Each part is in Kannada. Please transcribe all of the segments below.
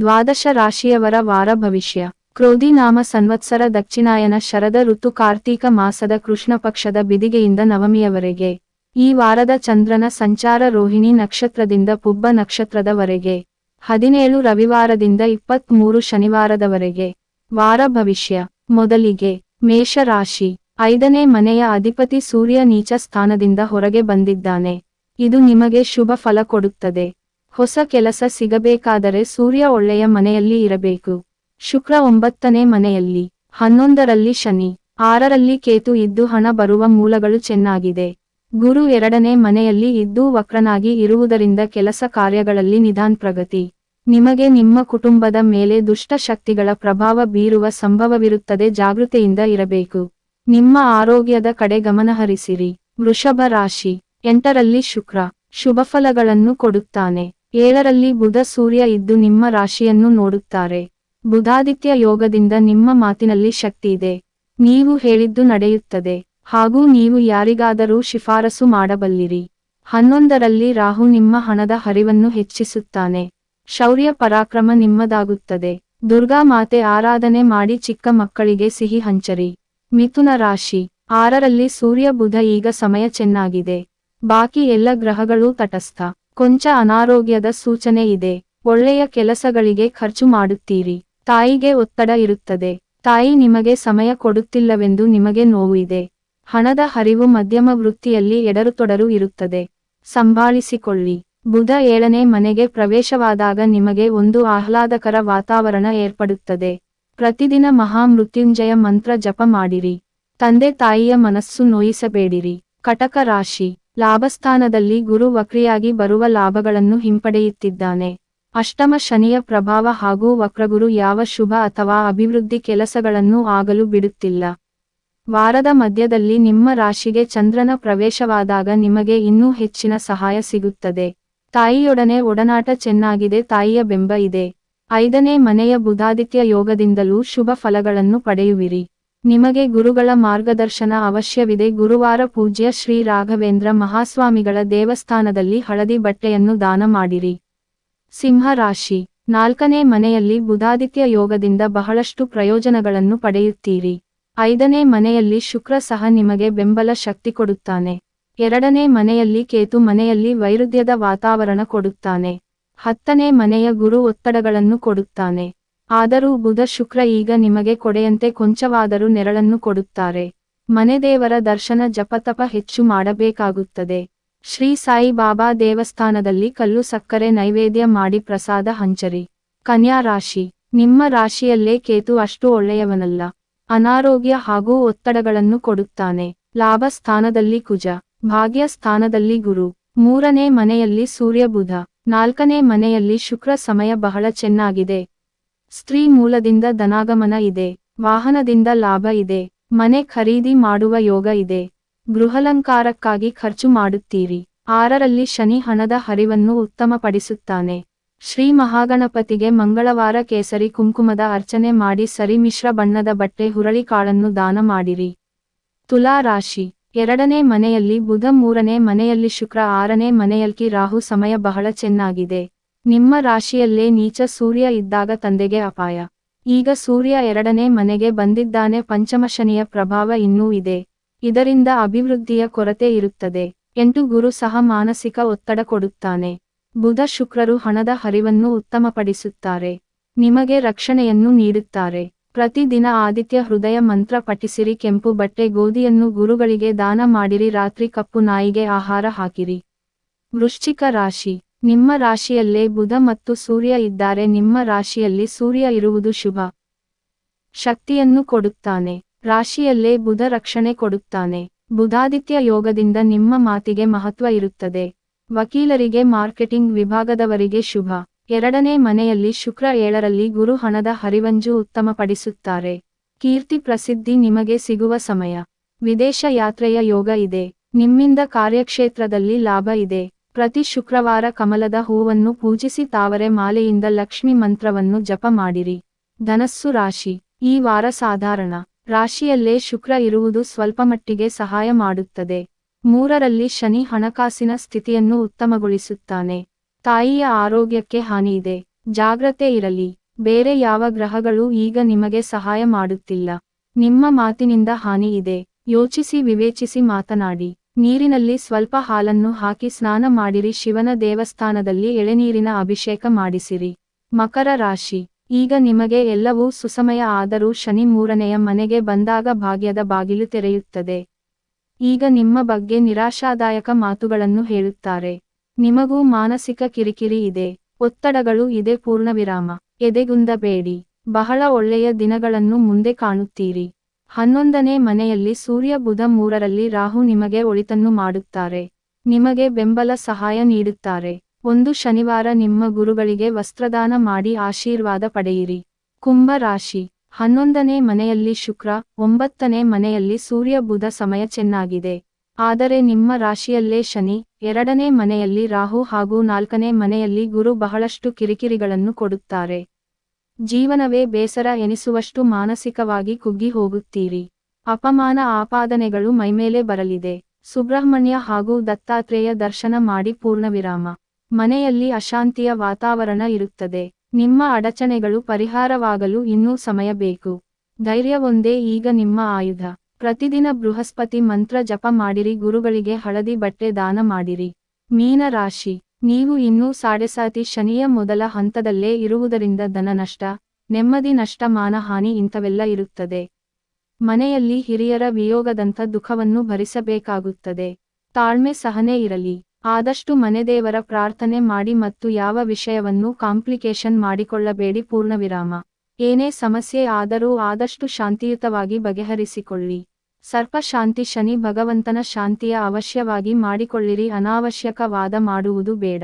ದ್ವಾದಶ ರಾಶಿಯವರ ವಾರ ಭವಿಷ್ಯ. ಕ್ರೋಧಿ ನಾಮ ಸಂವತ್ಸರ ದಕ್ಷಿಣಾಯನ ಶರದ ಋತು ಕಾರ್ತೀಕ ಮಾಸದ ಕೃಷ್ಣ ಪಕ್ಷದ ಬಿದಿಗೆಯಿಂದ ನವಮಿಯವರೆಗೆ. ಈ ವಾರದ ಚಂದ್ರನ ಸಂಚಾರ ರೋಹಿಣಿ ನಕ್ಷತ್ರದಿಂದ ಪುಬ್ಬ ನಕ್ಷತ್ರದವರೆಗೆ. ಹದಿನೇಳು ರವಿವಾರದಿಂದ ಇಪ್ಪತ್ಮೂರು ಶನಿವಾರದವರೆಗೆ. ವಾರ ಭವಿಷ್ಯ. ಮೊದಲಿಗೆ ಮೇಷರಾಶಿ ಐದನೇ ಮನೆಯ ಅಧಿಪತಿ ಸೂರ್ಯ ನೀಚ ಸ್ಥಾನದಿಂದ ಹೊರಗೆ ಬಂದಿದ್ದಾನೆ. ಇದು ನಿಮಗೆ ಶುಭ ಫಲ ಕೊಡುತ್ತದೆ. ಹೊಸ ಕೆಲಸ ಸಿಗಬೇಕಾದರೆ ಸೂರ್ಯ ಒಳ್ಳೆಯ ಮನೆಯಲ್ಲಿ ಇರಬೇಕು. ಶುಕ್ರ ಒಂಬತ್ತನೇ ಮನೆಯಲ್ಲಿ. ಹನ್ನೊಂದರಲ್ಲಿ ಶನಿ. ಆರರಲ್ಲಿ ಕೇತು ಇದ್ದು ಹಣ ಬರುವ ಮೂಲಗಳು ಚೆನ್ನಾಗಿದೆ. ಗುರು ಎರಡನೇ ಮನೆಯಲ್ಲಿ ಇದ್ದು ವಕ್ರನಾಗಿ ಇರುವುದರಿಂದ ಕೆಲಸ ಕಾರ್ಯಗಳಲ್ಲಿ ನಿಧಾನ್ ಪ್ರಗತಿ. ನಿಮಗೆ ನಿಮ್ಮ ಕುಟುಂಬದ ಮೇಲೆ ದುಷ್ಟ ಶಕ್ತಿಗಳ ಪ್ರಭಾವ ಬೀರುವ ಸಂಭವವಿರುತ್ತದೆ, ಜಾಗೃತೆಯಿಂದ ಇರಬೇಕು. ನಿಮ್ಮ ಆರೋಗ್ಯದ ಕಡೆ ಗಮನಹರಿಸಿರಿ ವೃಷಭ ರಾಶಿ. ಎಂಟರಲ್ಲಿ ಶುಕ್ರ. ಶುಭಫಲಗಳನ್ನು ಕೊಡುತ್ತಾನೆ. ಏಳರಲ್ಲಿ ಬುಧ ಸೂರ್ಯ ಇದ್ದು ನಿಮ್ಮ ರಾಶಿಯನ್ನು ನೋಡುತ್ತಾರೆ. ಬುಧಾದಿತ್ಯ ಯೋಗದಿಂದ ನಿಮ್ಮ ಮಾತಿನಲ್ಲಿ ಶಕ್ತಿ ಇದೆ. ನೀವು ಹೇಳಿದ್ದು ನಡೆಯುತ್ತದೆ. ಹಾಗೂ ನೀವು ಯಾರಿಗಾದರೂ ಶಿಫಾರಸು ಮಾಡಬಲ್ಲಿರಿ. ಹನ್ನೊಂದರಲ್ಲಿ ರಾಹು ನಿಮ್ಮ ಹಣದ ಹರಿವನ್ನು ಹೆಚ್ಚಿಸುತ್ತಾನೆ. ಶೌರ್ಯ ಪರಾಕ್ರಮ ನಿಮ್ಮದಾಗುತ್ತದೆ. ದುರ್ಗಾ ಮಾತೆ ಆರಾಧನೆ ಮಾಡಿ ಚಿಕ್ಕ ಮಕ್ಕಳಿಗೆ ಸಿಹಿ ಹಂಚರಿ. ಮಿಥುನ ರಾಶಿ, ಆರರಲ್ಲಿ ಸೂರ್ಯ ಬುಧ ಈಗ ಸಮಯ ಚೆನ್ನಾಗಿದೆ. ಬಾಕಿ ಎಲ್ಲ ಗ್ರಹಗಳೂ ತಟಸ್ಥ. ಕೊಂಚ ಅನಾರೋಗ್ಯದ ಸೂಚನೆ ಇದೆ. ಒಳ್ಳೆಯ ಕೆಲಸಗಳಿಗೆ ಖರ್ಚು ಮಾಡುತ್ತೀರಿ. ತಾಯಿಗೆ ಒತ್ತಡ ಇರುತ್ತದೆ. ತಾಯಿ ನಿಮಗೆ ಸಮಯ ಕೊಡುತ್ತಿಲ್ಲವೆಂದು ನಿಮಗೆ ನೋವು ಇದೆ. ಹಣದ ಹರಿವು ಮಧ್ಯಮ ವೃತ್ತಿಯಲ್ಲಿ ಎಡರುತೊಡರು ಇರುತ್ತದೆ. ಸಂಭಾಳಿಸಿಕೊಳ್ಳಿ. ಬುಧ ಏಳನೇ ಮನೆಗೆ ಪ್ರವೇಶವಾದಾಗ ನಿಮಗೆ ಒಂದು ಆಹ್ಲಾದಕರ ವಾತಾವರಣ ಏರ್ಪಡುತ್ತದೆ. ಪ್ರತಿದಿನ ಮಹಾಮೃತ್ಯುಂಜಯ ಮಂತ್ರ ಜಪ ಮಾಡಿರಿ. ತಂದೆ ತಾಯಿಯ ಮನಸ್ಸು ನೋಯಿಸಬೇಡಿರಿ. ಕಟಕ ರಾಶಿ. ಲಾಭಸ್ಥಾನದಲ್ಲಿ ಗುರು ವಕ್ರಿಯಾಗಿ ಬರುವ ಲಾಭಗಳನ್ನು ಹಿಂಪಡೆಯುತ್ತಿದ್ದಾನೆ. ಅಷ್ಟಮ ಶನಿಯ ಪ್ರಭಾವ ಹಾಗೂ ವಕ್ರಗುರು ಯಾವ ಶುಭ ಅಥವಾ ಅಭಿವೃದ್ಧಿ ಕೆಲಸಗಳನ್ನು ಆಗಲು ಬಿಡುತ್ತಿಲ್ಲ. ವಾರದ ಮಧ್ಯದಲ್ಲಿ ನಿಮ್ಮ ರಾಶಿಗೆ ಚಂದ್ರನ ಪ್ರವೇಶವಾದಾಗ ನಿಮಗೆ ಇನ್ನೂ ಹೆಚ್ಚಿನ ಸಹಾಯ ಸಿಗುತ್ತದೆ. ತಾಯಿಯೊಡನೆ ಒಡನಾಟ ಚೆನ್ನಾಗಿದೆ, ತಾಯಿಯ ಬೆಂಬ ಇದೆ. ಐದನೇ ಮನೆಯ ಬುಧಾದಿತ್ಯ ಯೋಗದಿಂದಲೂ ಶುಭ ಫಲಗಳನ್ನು ಪಡೆಯುವಿರಿ. ನಿಮಗೆ ಗುರುಗಳ ಮಾರ್ಗದರ್ಶನ ಅವಶ್ಯವಿದೆ. ಗುರುವಾರ ಪೂಜ್ಯ ಶ್ರೀ ರಾಘವೇಂದ್ರ ಮಹಾಸ್ವಾಮಿಗಳ ದೇವಸ್ಥಾನದಲ್ಲಿ ಹಳದಿ ಬಟ್ಟೆಯನ್ನು ದಾನ ಮಾಡಿರಿ. ಸಿಂಹ ರಾಶಿ. ನಾಲ್ಕನೇ ಮನೆಯಲ್ಲಿ ಬುಧಾದಿತ್ಯ ಯೋಗದಿಂದ ಬಹಳಷ್ಟು ಪ್ರಯೋಜನಗಳನ್ನು ಪಡೆಯುತ್ತೀರಿ. ಐದನೇ ಮನೆಯಲ್ಲಿ ಶುಕ್ರ ಸಹ ನಿಮಗೆ ಬೆಂಬಲ ಶಕ್ತಿ ಕೊಡುತ್ತಾನೆ. ಎರಡನೇ ಮನೆಯಲ್ಲಿ ಕೇತು ಮನೆಯಲ್ಲಿ ವೈರುಧ್ಯದ ವಾತಾವರಣ ಕೊಡುತ್ತಾನೆ. ಹತ್ತನೇ ಮನೆಯ ಗುರು ಒತ್ತಡಗಳನ್ನು ಕೊಡುತ್ತಾನೆ. ಆದರೂ ಬುಧ ಶುಕ್ರ ಈಗ ನಿಮಗೆ ಕೊಡೆಯಂತೆ ಕೊಂಚವಾದರೂ ನೆರಳನ್ನು ಕೊಡುತ್ತಾರೆ. ಮನೆದೇವರ ದರ್ಶನ ಜಪತಪ ಹೆಚ್ಚು ಮಾಡಬೇಕಾಗುತ್ತದೆ. ಶ್ರೀ ಸಾಯಿ ಬಾಬಾ ದೇವಸ್ಥಾನದಲ್ಲಿ ಕಲ್ಲು ಸಕ್ಕರೆ ನೈವೇದ್ಯ ಮಾಡಿ ಪ್ರಸಾದ ಹಂಚರಿ. ಕನ್ಯಾ ರಾಶಿ, ನಿಮ್ಮ ರಾಶಿಯಲ್ಲೇ ಕೇತು ಅಷ್ಟು ಒಳ್ಳೆಯವನಲ್ಲ. ಅನಾರೋಗ್ಯ ಹಾಗೂ ಒತ್ತಡಗಳನ್ನು ಕೊಡುತ್ತಾನೆ. ಲಾಭ ಸ್ಥಾನದಲ್ಲಿ ಕುಜ, ಭಾಗ್ಯ ಸ್ಥಾನದಲ್ಲಿ ಗುರು. ಮೂರನೇ ಮನೆಯಲ್ಲಿ ಸೂರ್ಯ ಬುಧ, ನಾಲ್ಕನೇ ಮನೆಯಲ್ಲಿ ಶುಕ್ರ ಸಮಯ ಬಹಳ ಚೆನ್ನಾಗಿದೆ. ಸ್ತ್ರೀ ಮೂಲದಿಂದ ಧನಾಗಮನ ಇದೆ, ವಾಹನದಿಂದ ಲಾಭ ಇದೆ, ಮನೆ ಖರೀದಿ ಮಾಡುವ ಯೋಗ ಇದೆ. ಗೃಹಲಂಕಾರಕ್ಕಾಗಿ ಖರ್ಚು ಮಾಡುತ್ತೀರಿ. ಆರರಲ್ಲಿ ಶನಿ ಹಣದ ಹರಿವನ್ನು ಉತ್ತಮಪಡಿಸುತ್ತಾನೆ. ಶ್ರೀ ಮಹಾಗಣಪತಿಗೆ ಮಂಗಳವಾರ ಕೇಸರಿ ಕುಂಕುಮದ ಅರ್ಚನೆ ಮಾಡಿ ಸರಿ ಮಿಶ್ರ ಬಣ್ಣದ ಬಟ್ಟೆ ಹುರಳಿ ಕಾಳನ್ನು ದಾನ ಮಾಡಿರಿ. ತುಲಾ ರಾಶಿ. ಎರಡನೇ ಮನೆಯಲ್ಲಿ ಬುಧ ಮೂರನೇ ಮನೆಯಲ್ಲಿ ಶುಕ್ರ ಆರನೇ ಮನೆಯಲ್ಲಿ ರಾಹು ಸಮಯ ಬಹಳ ಚೆನ್ನಾಗಿದೆ. ನಿಮ್ಮ ರಾಶಿಯಲ್ಲೇ ನೀಚ ಸೂರ್ಯ ಇದ್ದಾಗ ತಂದೆಗೆ ಅಪಾಯ. ಈಗ ಸೂರ್ಯ ಎರಡನೇ ಮನೆಗೆ ಬಂದಿದ್ದಾನೆ, ಪಂಚಮ ಶನಿಯ ಪ್ರಭಾವ ಇನ್ನೂ ಇದೆ. ಇದರಿಂದ ಅಭಿವೃದ್ಧಿಯ ಕೊರತೆ ಇರುತ್ತದೆ. ಎಂಟು ಗುರು ಸಹ ಮಾನಸಿಕ ಒತ್ತಡ ಕೊಡುತ್ತಾನೆ. ಬುಧ ಶುಕ್ರರು ಹಣದ ಹರಿವನ್ನು ಉತ್ತಮಪಡಿಸುತ್ತಾರೆ. ನಿಮಗೆ ರಕ್ಷಣೆಯನ್ನು ನೀಡುತ್ತಾರೆ. ಪ್ರತಿದಿನ ಆದಿತ್ಯ ಹೃದಯ ಮಂತ್ರ ಪಠಿಸಿರಿ, ಕೆಂಪು ಬಟ್ಟೆ, ಗೋಧಿಯನ್ನು ಗುರುಗಳಿಗೆ ದಾನ ಮಾಡಿರಿ, ರಾತ್ರಿ ಕಪ್ಪು ನಾಯಿಗೆ ಆಹಾರ ಹಾಕಿರಿ. ವೃಶ್ಚಿಕ ರಾಶಿ. ನಿಮ್ಮ ರಾಶಿಯಲ್ಲೇ ಬುಧ ಮತ್ತು ಸೂರ್ಯ ಇದ್ದಾರೆ. ನಿಮ್ಮ ರಾಶಿಯಲ್ಲಿ ಸೂರ್ಯ ಇರುವುದು ಶುಭ. ಶಕ್ತಿಯನ್ನು ಕೊಡುತ್ತಾನೆ. ರಾಶಿಯಲ್ಲೇ ಬುಧ ರಕ್ಷಣೆ ಕೊಡುತ್ತಾನೆ. ಬುಧಾದಿತ್ಯ ಯೋಗದಿಂದ ನಿಮ್ಮ ಮಾತಿಗೆ ಮಹತ್ವ ಇರುತ್ತದೆ. ವಕೀಲರಿಗೆ, ಮಾರ್ಕೆಟಿಂಗ್ ವಿಭಾಗದವರಿಗೆ ಶುಭ. ಎರಡನೇ ಮನೆಯಲ್ಲಿ ಶುಕ್ರ ಏಳರಲ್ಲಿ ಗುರು ಹಣದ ಹರಿವಂಜು ಉತ್ತಮಪಡಿಸುತ್ತಾರೆ. ಕೀರ್ತಿ ಪ್ರಸಿದ್ಧಿ ನಿಮಗೆ ಸಿಗುವ ಸಮಯ. ವಿದೇಶ ಯಾತ್ರೆಯ ಯೋಗ ಇದೆ. ನಿಮ್ಮಿಂದ ಕಾರ್ಯಕ್ಷೇತ್ರದಲ್ಲಿ ಲಾಭ ಇದೆ. ಪ್ರತಿ ಶುಕ್ರವಾರ ಕಮಲದ ಹೂವನ್ನು ಪೂಜಿಸಿ ತಾವರೆ ಮಾಲೆಯಿಂದ ಲಕ್ಷ್ಮಿ ಮಂತ್ರವನ್ನು ಜಪ ಮಾಡಿರಿ. ಧನಸ್ಸು ರಾಶಿ. ಈ ವಾರ ಸಾಧಾರಣ. ರಾಶಿಯಲ್ಲೇ ಶುಕ್ರ ಇರುವುದು ಸ್ವಲ್ಪಮಟ್ಟಿಗೆ ಸಹಾಯ ಮಾಡುತ್ತದೆ. ಮೂರರಲ್ಲಿ ಶನಿ ಹಣಕಾಸಿನ ಸ್ಥಿತಿಯನ್ನು ಉತ್ತಮಗೊಳಿಸುತ್ತಾನೆ. ತಾಯಿಯ ಆರೋಗ್ಯಕ್ಕೆ ಹಾನಿಯಿದೆ ಜಾಗ್ರತೆ ಇರಲಿ. ಬೇರೆ ಯಾವ ಗ್ರಹಗಳು ಈಗ ನಿಮಗೆ ಸಹಾಯ ಮಾಡುತ್ತಿಲ್ಲ. ನಿಮ್ಮ ಮಾತಿನಿಂದ ಹಾನಿಯಿದೆ ಯೋಚಿಸಿ ವಿವೇಚಿಸಿ ಮಾತನಾಡಿ. ನೀರಿನಲ್ಲಿ ಸ್ವಲ್ಪ ಹಾಲನ್ನು ಹಾಕಿ ಸ್ನಾನ ಮಾಡಿರಿ, ಶಿವನ ದೇವಸ್ಥಾನದಲ್ಲಿ ಎಳೆನೀರಿನ ಅಭಿಷೇಕ ಮಾಡಿಸಿರಿ. ಮಕರ ರಾಶಿ. ಈಗ ನಿಮಗೆ ಎಲ್ಲವೂ ಸುಸಮಯ ಆದರೂ ಶನಿ ಮೂರನೆಯ ಮನೆಗೆ ಬಂದಾಗ ಭಾಗ್ಯದ ಬಾಗಿಲು ತೆರೆಯುತ್ತದೆ. ಈಗ ನಿಮ್ಮ ಬಗ್ಗೆ ನಿರಾಶಾದಾಯಕ ಮಾತುಗಳನ್ನು ಹೇಳುತ್ತಾರೆ. ನಿಮಗೂ ಮಾನಸಿಕ ಕಿರಿಕಿರಿ ಇದೆ. ಒತ್ತಡಗಳು ಇದೆ, ಪೂರ್ಣವಿರಾಮ. ಎದೆಗುಂದಬೇಡಿ ಬಹಳ ಒಳ್ಳೆಯ ದಿನಗಳನ್ನು ಮುಂದೆ ಕಾಣುತ್ತೀರಿ. ಹನ್ನೊಂದನೇ ಮನೆಯಲ್ಲಿ ಸೂರ್ಯ ಬುಧ ಮೂರರಲ್ಲಿ ರಾಹು ನಿಮಗೆ ಒಳಿತನ್ನು ಮಾಡುತ್ತಾರೆ. ನಿಮಗೆ ಬೆಂಬಲ ಸಹಾಯ ನೀಡುತ್ತಾರೆ. ಒಂದು ಶನಿವಾರ ನಿಮ್ಮ ಗುರುಗಳಿಗೆ ವಸ್ತ್ರದಾನ ಮಾಡಿ ಆಶೀರ್ವಾದ ಪಡೆಯಿರಿ. ಕುಂಭ ರಾಶಿ. ಹನ್ನೊಂದನೇ ಮನೆಯಲ್ಲಿ ಶುಕ್ರ, ಒಂಬತ್ತನೇ ಮನೆಯಲ್ಲಿ ಸೂರ್ಯ ಬುಧ ಸಮಯ ಚೆನ್ನಾಗಿದೆ. ಆದರೆ ನಿಮ್ಮ ರಾಶಿಯಲ್ಲೇ ಶನಿ, ಎರಡನೇ ಮನೆಯಲ್ಲಿ ರಾಹು ಹಾಗೂ ನಾಲ್ಕನೇ ಮನೆಯಲ್ಲಿ ಗುರು ಬಹಳಷ್ಟು ಕಿರಿಕಿರಿಗಳನ್ನು ಕೊಡುತ್ತಾರೆ. ಜೀವನವೇ ಬೇಸರ ಎನಿಸುವಷ್ಟು ಮಾನಸಿಕವಾಗಿ ಕುಗ್ಗಿ ಹೋಗುತ್ತೀರಿ. ಅಪಮಾನ ಆಪಾದನೆಗಳು ಮೈಮೇಲೆ ಬರಲಿದೆ. ಸುಬ್ರಹ್ಮಣ್ಯ ಹಾಗೂ ದತ್ತಾತ್ರೇಯ ದರ್ಶನ ಮಾಡಿ ಪೂರ್ಣವಿರಾಮ. ಮನೆಯಲ್ಲಿ ಅಶಾಂತಿಯ ವಾತಾವರಣ ಇರುತ್ತದೆ. ನಿಮ್ಮ ಅಡಚಣೆಗಳು ಪರಿಹಾರವಾಗಲು ಇನ್ನೂ ಸಮಯ ಬೇಕು. ಧೈರ್ಯವೊಂದೇ ಈಗ ನಿಮ್ಮ ಆಯುಧ. ಪ್ರತಿದಿನ ಬೃಹಸ್ಪತಿ ಮಂತ್ರ ಜಪ ಮಾಡಿರಿ, ಗುರುಗಳಿಗೆ ಹಳದಿ ಬಟ್ಟೆ ದಾನ ಮಾಡಿರಿ. ಮೀನ ರಾಶಿ ನೀವು ಇನ್ನೂ ಸಾಡೆಸಾತಿ ಶನಿಯ ಮೊದಲ ಹಂತದಲ್ಲೇ ಇರುವುದರಿಂದ ಧನ ನಷ್ಟ, ನೆಮ್ಮದಿ ನಷ್ಟ ಮಾನಹಾನಿ ಇಂಥವೆಲ್ಲ ಇರುತ್ತದೆ. ಮನೆಯಲ್ಲಿ ಹಿರಿಯರ ವಿಯೋಗದಂಥ ದುಃಖವನ್ನು ಭರಿಸಬೇಕಾಗುತ್ತದೆ. ತಾಳ್ಮೆ ಸಹನೆ ಇರಲಿ. ಆದಷ್ಟು ಮನೆದೇವರ ಪ್ರಾರ್ಥನೆ ಮಾಡಿ ಮತ್ತು ಯಾವ ವಿಷಯವನ್ನು ಕಾಂಪ್ಲಿಕೇಶನ್ ಮಾಡಿಕೊಳ್ಳಬೇಡಿ ಪೂರ್ಣವಿರಾಮ. ಏನೇ ಸಮಸ್ಯೆ ಆದರೂ ಆದಷ್ಟು ಶಾಂತಿಯುತವಾಗಿ ಬಗೆಹರಿಸಿಕೊಳ್ಳಿ. ಸರ್ಪ ಶಾಂತಿ ಶನಿ ಭಗವಂತನ ಶಾಂತಿಯ ಅವಶ್ಯವಾಗಿ ಮಾಡಿಕೊಳ್ಳಿರಿ, ಅನಾವಶ್ಯಕವಾದ ಮಾಡುವುದು ಬೇಡ.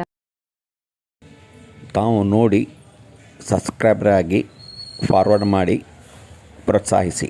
ತಾವು ನೋಡಿ ಸಬ್ಸ್ಕ್ರೈಬರ್ ಆಗಿ ಫಾರ್ವರ್ಡ್ ಮಾಡಿ, ಪ್ರೋತ್ಸಾಹಿಸಿ.